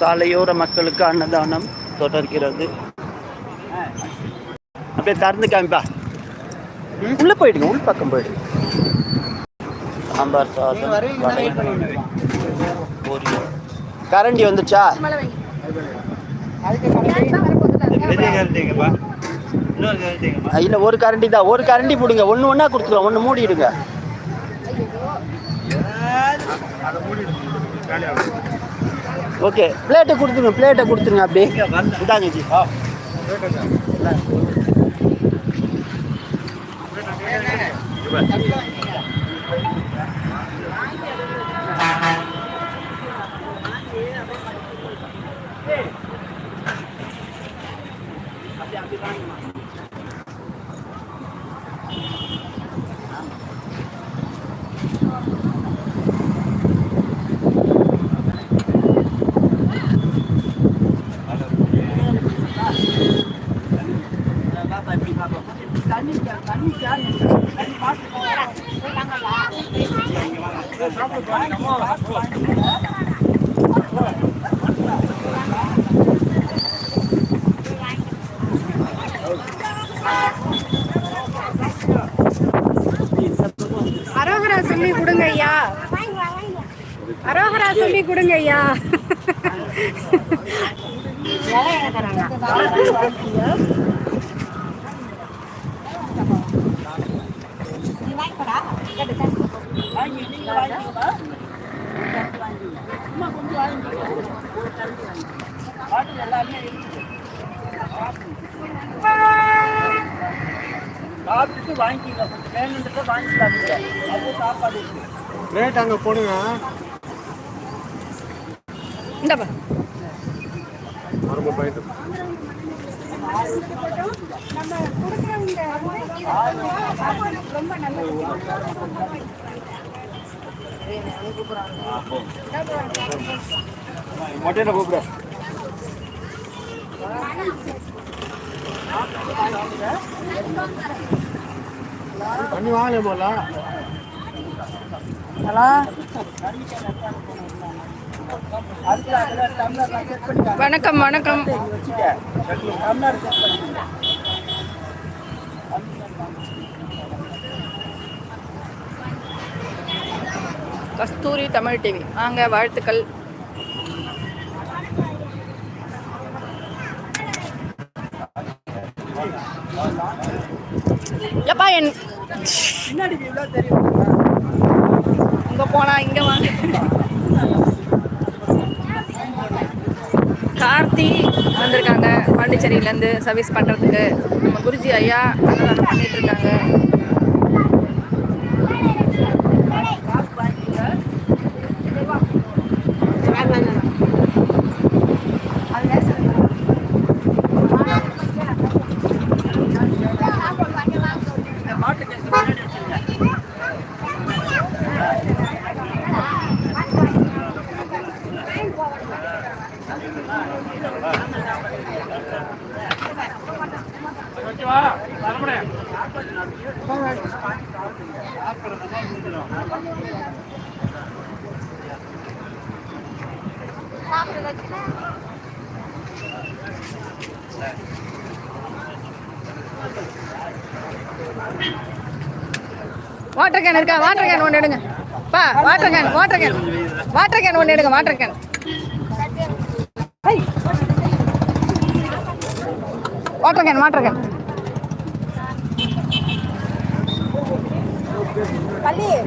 சாலையோர மக்களுக்கு அன்னதானம் தொடர்கிறது. அப்படியே திறந்து காமிப்பா. உள்ள போயிடுங்க உள் பக்கம் போயிடுங்க. சாம்பார் சாதம். கரண்டி வந்துச்சா இல்ல ஒரு கரண்டி தான். ஒரு கரண்டி போடுங்க. ஒண்ணு ஒண்ணா கொடுத்துருவோம். ஒண்ணு மூடிடுங்க. ஓகே பிளேட்டை கொடுத்துருங்க பிளேட்டை கொடுத்துருங்க அப்படியே இதாங்க ஜி. அரோகரா சொல்லி கொடுங்க ஐயா சொல்லி கொடுங்க ஐயா சாப்பிட்டுட்டு வாங்கிக்கோங்க. கொஞ்சம் வேணுன்றத வாங்கிக்கலாம் அது சாப்பாடு. ரேட் அங்கே போடுங்க. இந்தப்பா மொட்டையில கூப்பிடு தண்ணி வாங்கல போல. வணக்கம் வணக்கம். கஸ்தூரி தமிழ் டிவி. வாங்க வாழ்த்துக்கள். எப்பா என் இங்கே போனா இங்க வாங்க. கார்த்தி வந்திருக்காங்க. பாண்டிச்சேரியிலேருந்து சர்வீஸ் பண்ணுறதுக்கு நம்ம குருஜி ஐயா அன்னதானம் பண்ணிட்டு வாட்டர் கேன் இருக்கா? வாட்டர் கேன் ஒன்று எடுங்க. பா water can water can. Water can ஒன்று எடுங்க water can. Water can water can.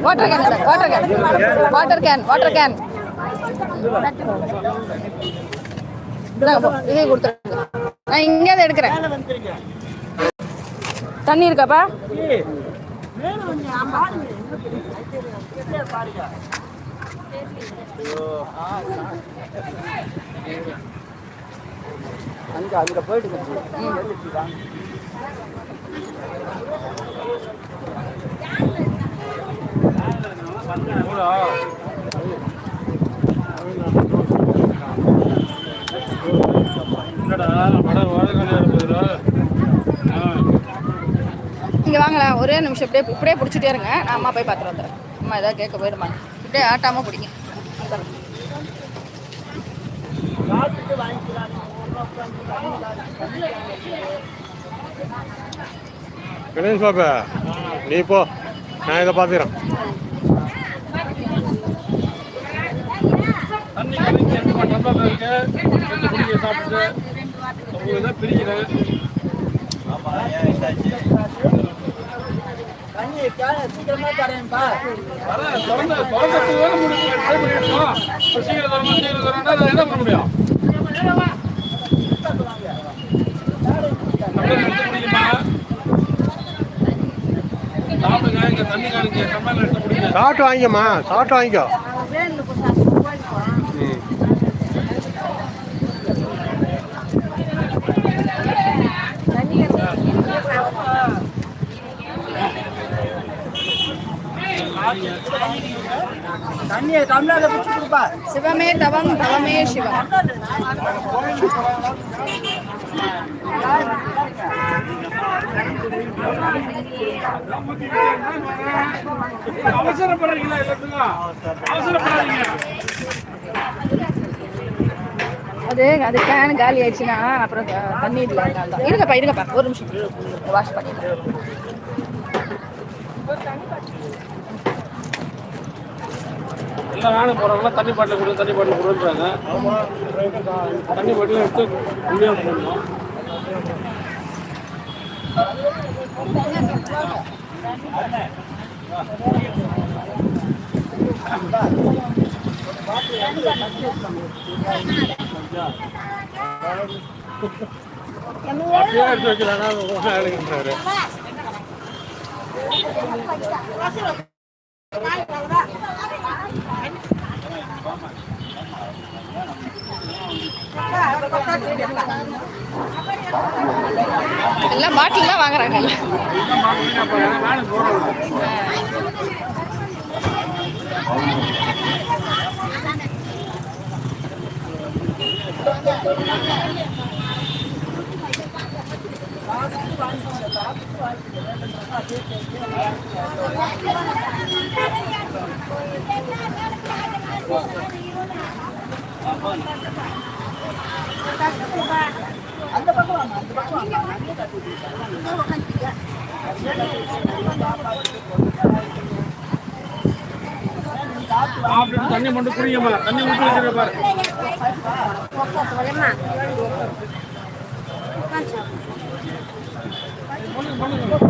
Water can water can. Water can water can. இதே கொடுத்துருங்க. நான் இங்கே தான் எடுக்கிறேன். தண்ணி இருக்காப்பா? அங்க அங்க போயிட்டு போயிடுங்க சரி ஒரே நிமிஷம் இப்படியே இப்படியே பிடிச்சிட்டே இருங்க. நான் அம்மா போய் பார்த்துட்டு வந்துடுறேன். அம்மா ஏதாவது கேட்க போயிடுமா? இப்படியே ஆட்டாமல் பிடிங்க. கணேஷ் பாப்பா நீ போ. நான் இதை பார்த்துக்கிறேன். தண்ணி சாப்பிட்டு பிரிக்கிறேன். பண்ணிருக்கோம் இப்போ சீக்கிரம் சீக்கிரம் என்ன பண்ண முடியும் சாப்பிட்டு வாங்கிக்கம்மா சாப்பிட்டு வாங்கிக்கோ ம் தண்ணியை தமிழ்நாடு பிடிச்சி கொடுப்பா சிவமே தவம் தவமே சிவம். அவசரப்படுறீங்களா எல்லாத்துக்கும் அது அது கேன் காலி ஆயிடுச்சுன்னா அப்புறம் தண்ணி இல்லை இருக்கப்பா இருக்கப்பா ஒரு நிமிஷம். வாஷ் பண்ணிடுறேன். எல்லாம் வேணும் போகிறவங்களாம் தண்ணி பாட்டில் கொடுங்க தண்ணி பாட்டில் கொடுன்றாங்க தண்ணி பாட்டில் எடுத்து உண்மையாக போடணும் அப்படியே எடுத்து வைக்கிறாங்க வேலைக்குன்றாரு எல்லாம் பாட்டில் தான் வாங்குறாங்க. வேணும் போடணும் சாப்பிட்டு தண்ணி மட்டும் குடிங்கம்மா தண்ணி மட்டும் வச்சுருக்க பண்ணுங்க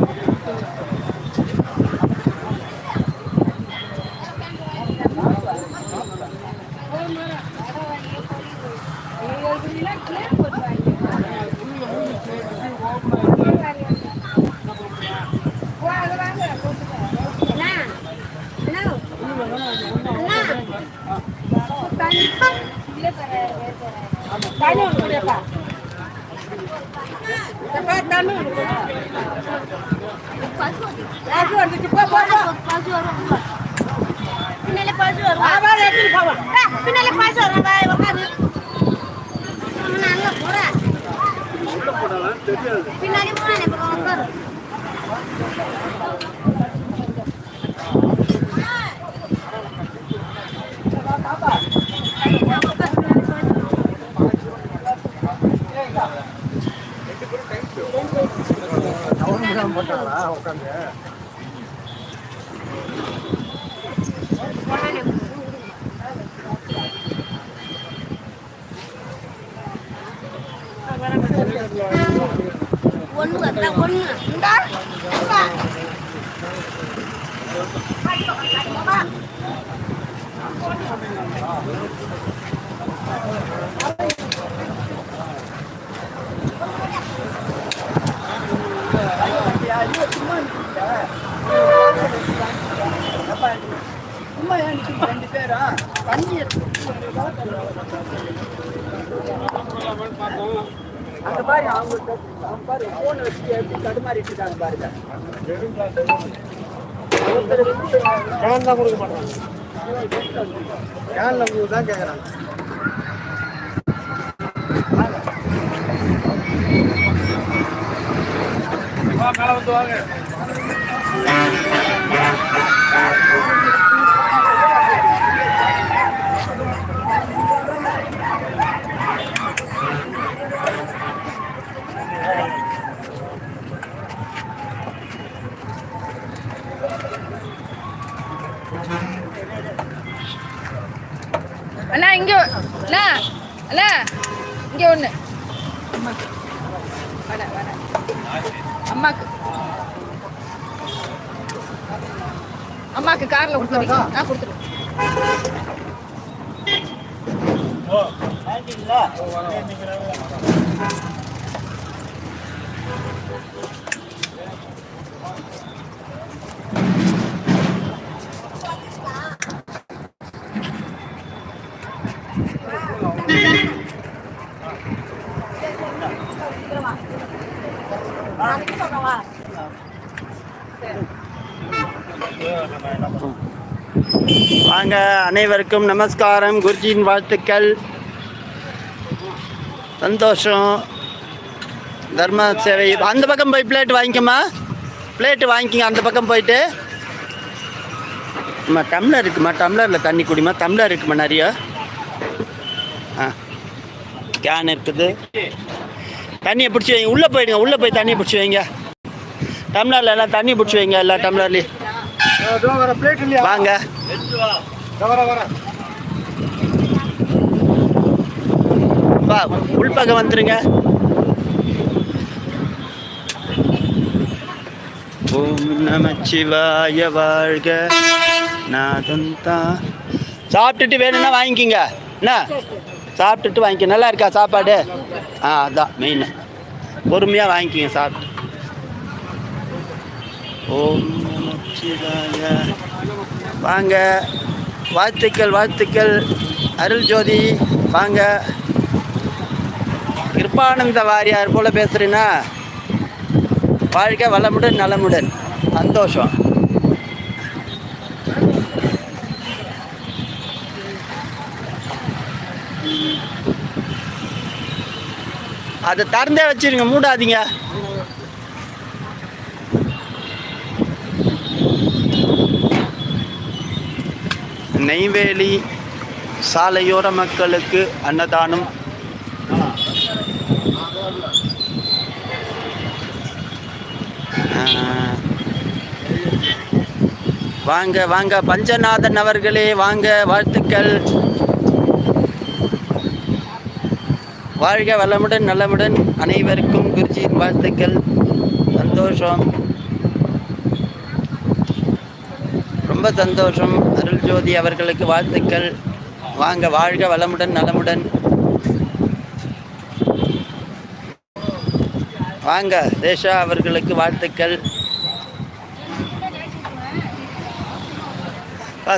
போட்டாங்களா உட்காந்து ஒண்ணு கத்தா ஒண்ணு சும்மா ஏன் நிக்கிறீங்க ரெண்டு பேரா தண்ணி இருக்கு. அங்க அவங்க அவங்க பாரு போன் வச்சு எப்படி தடுமாறிட்டு இருக்காங்க பாருங்க ஒருத்தர் கொடுக்க மாட்டாங்க கேன்ல உங்களுக்கு தான் கேட்குறாங்க அண்ணா இங்கே அண்ணா அண்ணா இங்கே ஒன்று வர வர அம்மாக்கு. அம்மாக்கு காரில் கொடுத்துருங்க நான் கொடுத்துருவேன் வாங்க அனைவருக்கும் நமஸ்காரம். குருஜியின் வாழ்த்துக்கள். சந்தோஷம். தர்ம சேவை. அந்த பக்கம் போய் பிளேட் வாங்கிக்கம்மா. பிளேட்டு வாங்கிக்கங்க அந்த பக்கம் போயிட்டு. அம்மா டம்ளர் இருக்குமா? டம்ளரில் தண்ணி குடிமா? டம்ளர் இருக்குமா நிறைய? ஆ. கேன் இருக்குது. தண்ணியை பிடிச்சி வைங்க. உள்ளே போயிடுங்க உள்ளே போய் தண்ணியை பிடிச்சி வைங்க. டம்ளரில் எல்லாம் தண்ணி பிடிச்சி வைங்க எல்லா டம்ளர்லேயும் வாங்க. வர வர வா உள்பக்கம் வந்துருங்க. ஓம் நமச்சிவாய வாழ்க. நாதந்தா சாப்பிட்டுட்டு வேணும்னா வாங்கிக்கிங்க. என்ன? சாப்பிட்டுட்டு வாங்கிக்க. நல்லா இருக்கா சாப்பாடு? ஆ அதான் மெயின் பொறுமையாக வாங்கிக்கிங்க சாப்பிட்டு. ஓம் வாங்க. வாழ்த்துக்கள் வாழ்த்துக்கள். அருள் ஜோதி வாங்க. கிருப்பானந்த வாரியார் போல பேசுறீன்னா வாழ்க்கை வளமுடன் நலமுடன். சந்தோஷம். அதை திறந்தே வச்சுருங்க மூடாதீங்க. நெய்வேலி சாலையோர மக்களுக்கு அன்னதானம். வாங்க வாங்க பஞ்சநாதன் அவர்களே வாங்க வாழ்த்துக்கள். வாழ்க வளமுடன் நலமுடன் அனைவருக்கும் குருஜியின் வாழ்த்துக்கள். சந்தோஷம். ரொம்ப சந்தோஷம். அருள் ஜோதி அவர்களுக்கு வாழ்த்துக்கள். வாங்க வாழ்க வளமுடன் நலமுடன். வாங்க ரேஷா அவர்களுக்கு வாழ்த்துக்கள்.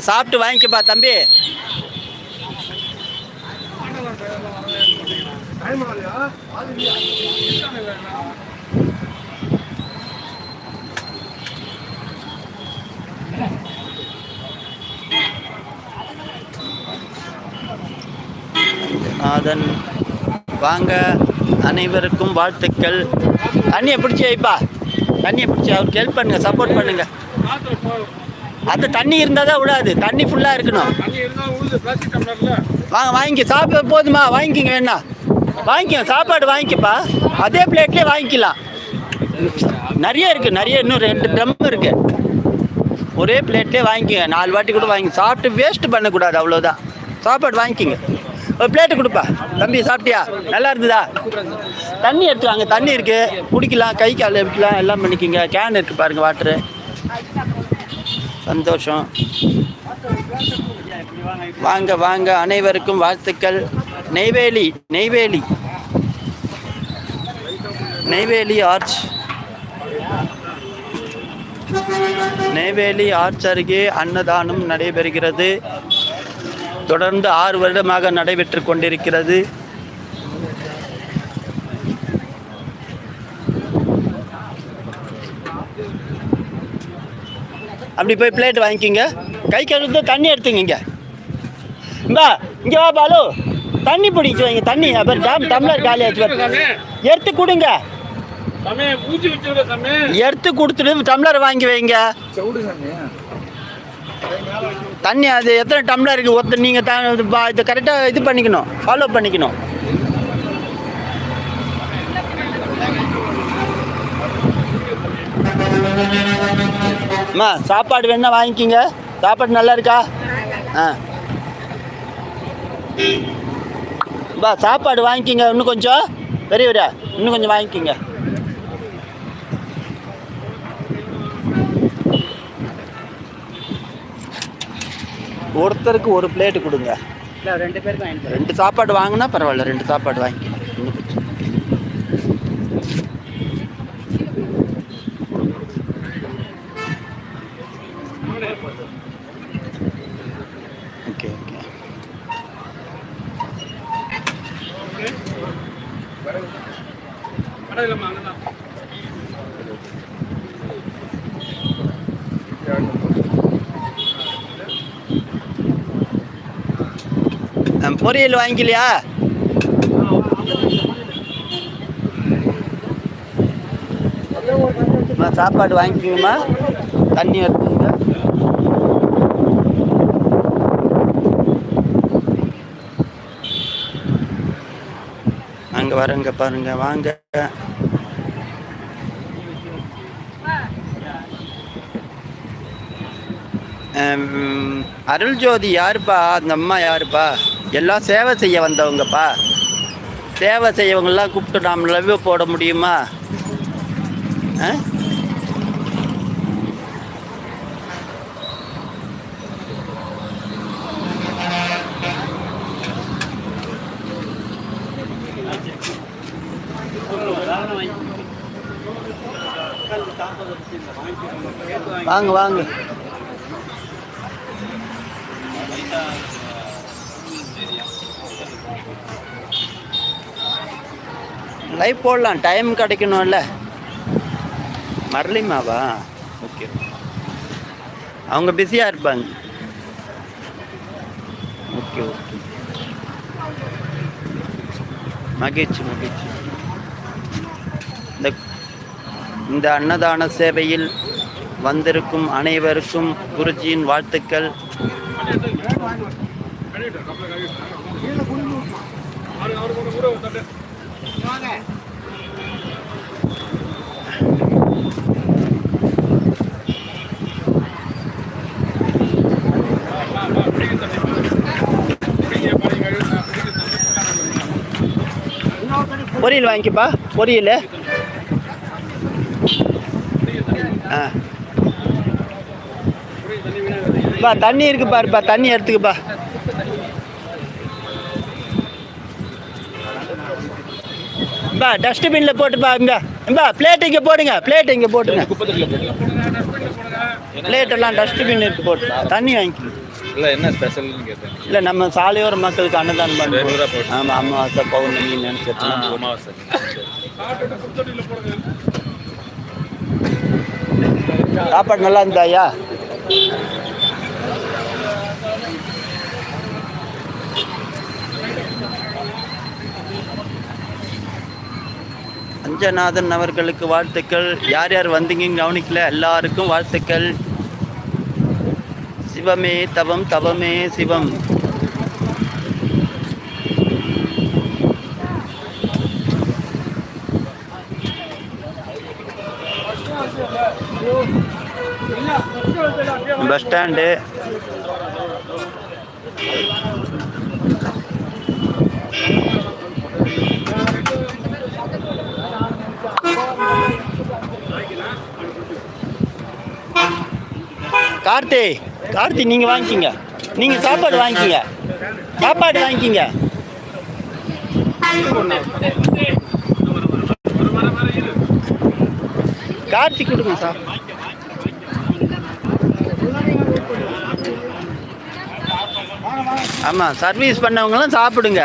சாப்பிட்டு வாங்கிக்கப்பா தம்பி. அதன் வாங்க அனைவருக்கும் வாழ்த்துக்கள். தண்ணியை பிடிச்சி வைப்பா. தண்ணியை பிடிச்சி அவருக்கு ஹெல்ப் பண்ணுங்க சப்போர்ட் பண்ணுங்க. அது தண்ணி இருந்தால் தான் விடாது தண்ணி ஃபுல்லாக இருக்கணும். தண்ணி வாங்க வாங்கி சாப்பிட போதுமா? வாங்கிக்கிங்க வேணா. வாங்கிக்கங்க சாப்பாடு வாங்கிக்கப்பா. அதே பிளேட்லேயே வாங்கிக்கலாம். நிறைய இருக்குது நிறைய. இன்னும் ரெண்டு ட்ரம் இருக்குது ஒரே பிளேட்லேயே வாங்கிக்கங்க. நாலு வாட்டி கூட வாங்கி சாப்பிட்டு வேஸ்ட் பண்ணக்கூடாது அவ்வளோதான் சாப்பாடு வாங்கிக்கிங்க. ஒரு பிளேட்டு கொடுப்பா. தம்பி சாப்பிட்டியா? நல்லா இருந்ததா? தண்ணி எடுத்துவாங்க தண்ணி இருக்குது குடிக்கலாம். கை கால் எடுக்கலாம் எல்லாம் பண்ணிக்கிங்க. கேன் இருக்குது பாருங்கள் வாட்ரு சந்தோஷம். வாங்க வாங்க. அனைவருக்கும் வாழ்த்துக்கள். நெய்வேலி நெய்வேலி. நெய்வேலி ஆர்ச். நெய்வேலி ஆர்ச் அருகே அன்னதானம் நடைபெறுகிறது. தொடர்ந்து ஆறு வருடமாக நடைபெற்று கொண்டிருக்கிறது. அப்படி போய் பிளேட் வாங்கிக்கிங்க. கை கழுவிட்டு தண்ணி எடுத்துங்க இங்க இந்தா இங்கே வா பாலு. தண்ணி பிடிச்சி வைங்க தண்ணி. அப்புறம் டம் டம்ளர் காலி ஆச்சு. எடுத்து கொடுங்க. எடுத்து கொடுத்துட்டு டம்ளர் வாங்கி வைங்க. தண்ணி அது எத்தனை டம்ளர் இருக்குது ஒருத்தர் நீங்கள் த இது கரெக்டாக இது பண்ணிக்கணும். ஃபாலோ பண்ணிக்கணும். அம்மா சாப்பாடு வேணா வாங்கிக்கிங்க. சாப்பாடு நல்லா இருக்கா? ஆ. பா சாப்பாடு வாங்கிக்கிங்க. இன்னும் கொஞ்சம். பெரியவரா இன்னும் கொஞ்சம் வாங்கிக்கிங்க. ஒருத்தருக்கு ஒரு பிளேட்டு கொடுங்க. ரெண்டு பேருக்கு வாங்கிட்டு ரெண்டு சாப்பாடு வாங்கினா பரவாயில்ல ரெண்டு சாப்பாடு வாங்கிக்கலாம். Okay okay. பொரியல் வாங்கிக்கலையா சாப்பாடு வாங்கிக்குமா தண்ணி எடுத்துங்க அங்கே வரங்க பாருங்க வாங்க. அருள் ஜோதி யாருப்பா? அந்த அம்மா யாருப்பா? எல்லாம் சேவை செய்ய வந்தவங்கப்பா. சேவை செய்யவங்கெல்லாம் கூப்பிட்டு நாம் லவ் போட முடியுமா? ஆ? வாங்க வாங்க. லைவ் போடலாம். டைம் கிடைக்கணும்ல. மரளிமாவா ஓகே. அவங்க பிஸியாக இருப்பாங்க. Okay okay. மகிழ்ச்சி மகிழ்ச்சி. இந்த இந்த அன்னதான சேவையில் வந்திருக்கும் அனைவருக்கும் குருஜியின் வாழ்த்துக்கள். பொரியல் வாங்கிக்கப்பா பொரியல். ஆ. பா தண்ணி இருக்கு பாருப்பா தண்ணி எடுத்துக்குப்பா. பா டஸ்ட்பின்ல போட்டுப்பா இங்க இம்பா பிளேட் இங்க போடுங்க பிளேட் இங்க போட்டுங்க. பிளேட் எல்லாம் டஸ்ட்பின் இருக்கு போட்டு. தண்ணி வாங்கிக்கணும் இல்லை என்ன ஸ்பெஷல்னு கேட்டேன். இல்லை நம்ம சாலையோர மக்களுக்கு அன்னதானம் போட்டு. ஆமாம் அமாவாசை பௌர்ணமி ஆ நினச்சிட்டு அமாவாசை. சாப்பாடு நல்லா இருந்தாயா அஞ்சநாதன் அவர்களுக்கு வாழ்த்துக்கள். யார் யார் வந்தீங்கன்னு கவனிக்கல. எல்லாருக்கும் வாழ்த்துக்கள். சிவமே தவம் தவமே சிவம். Bus stand. கார்த்தி கார்த்தி நீங்கள் வாங்கிக்கிங்க. நீங்கள் சாப்பாடு வாங்கிக்கிங்க. சாப்பாடு வாங்கிக்கிங்க. கார்த்தி கொடுங்க சார். ஆமாம் சர்வீஸ் பண்ணவங்களாம் சாப்பிடுங்க.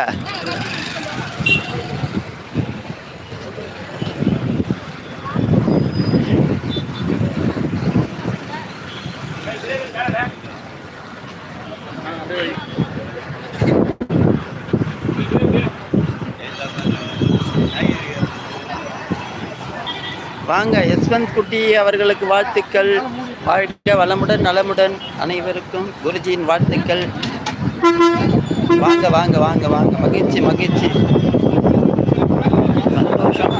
வாங்க யஸ்வந்த் குட்டி அவர்களுக்கு வாழ்த்துக்கள். வாழ்க வளமுடன் நலமுடன் அனைவருக்கும் குருஜியின் வாழ்த்துக்கள். வாங்க வாங்க வாங்க வாங்க. மகிழ்ச்சி மகிழ்ச்சி. சந்தோஷம்.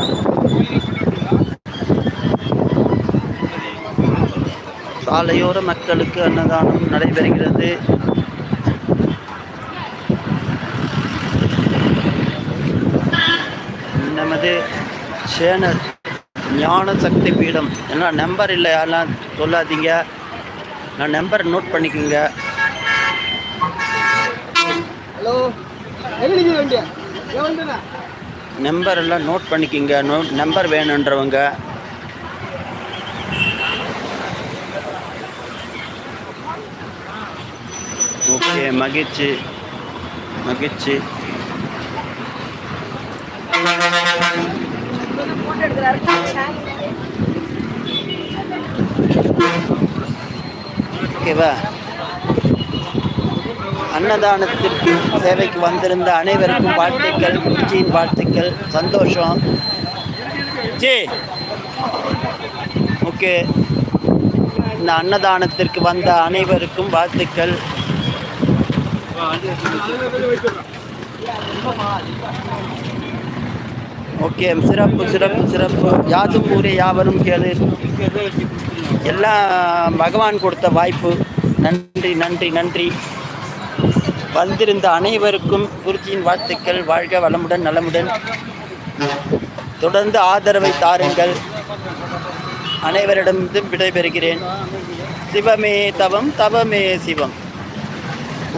சாலையோர மக்களுக்கு அன்னதானம் நடைபெறுகிறது. நமது சேனல். ஞான சக்தி பீடம். என்ன நம்பர் இல்லை யாரெல்லாம் சொல்லாதீங்க. நான் நம்பர் நோட் பண்ணிக்கோங்க. நம்பர் எல்லாம் நோட் பண்ணிக்கோங்க. நோ நம்பர் வேணுன்றவங்க. ஓகே மகிழ்ச்சி. மகிழ்ச்சி. ஓகேவா? அன்னதானத்திற்கு சேவைக்கு வந்திருந்த அனைவருக்கும் வாழ்த்துக்கள் குச்சியின் வாழ்த்துக்கள் சந்தோஷம். ஜி. ஓகே. இந்த அன்னதானத்திற்கு வந்த அனைவருக்கும் வாழ்த்துக்கள். ஓகே சிறப்பு சிறப்பு சிறப்பு. யாதும் ஊரே யாவரும் கேளு. எல்லாம் பகவான் கொடுத்த வாய்ப்பு. நன்றி நன்றி நன்றி. வந்திருந்த அனைவருக்கும் குருஜியின் வாழ்த்துக்கள். வாழ்க வளமுடன் நலமுடன். தொடர்ந்து ஆதரவை தாருங்கள். அனைவரிடமிருந்தும் விடைபெறுகிறேன் சிவமே தவம் தவமே சிவம்.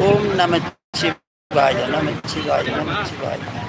ஓம் நம சிவாய நம சிவாய நம சிவாய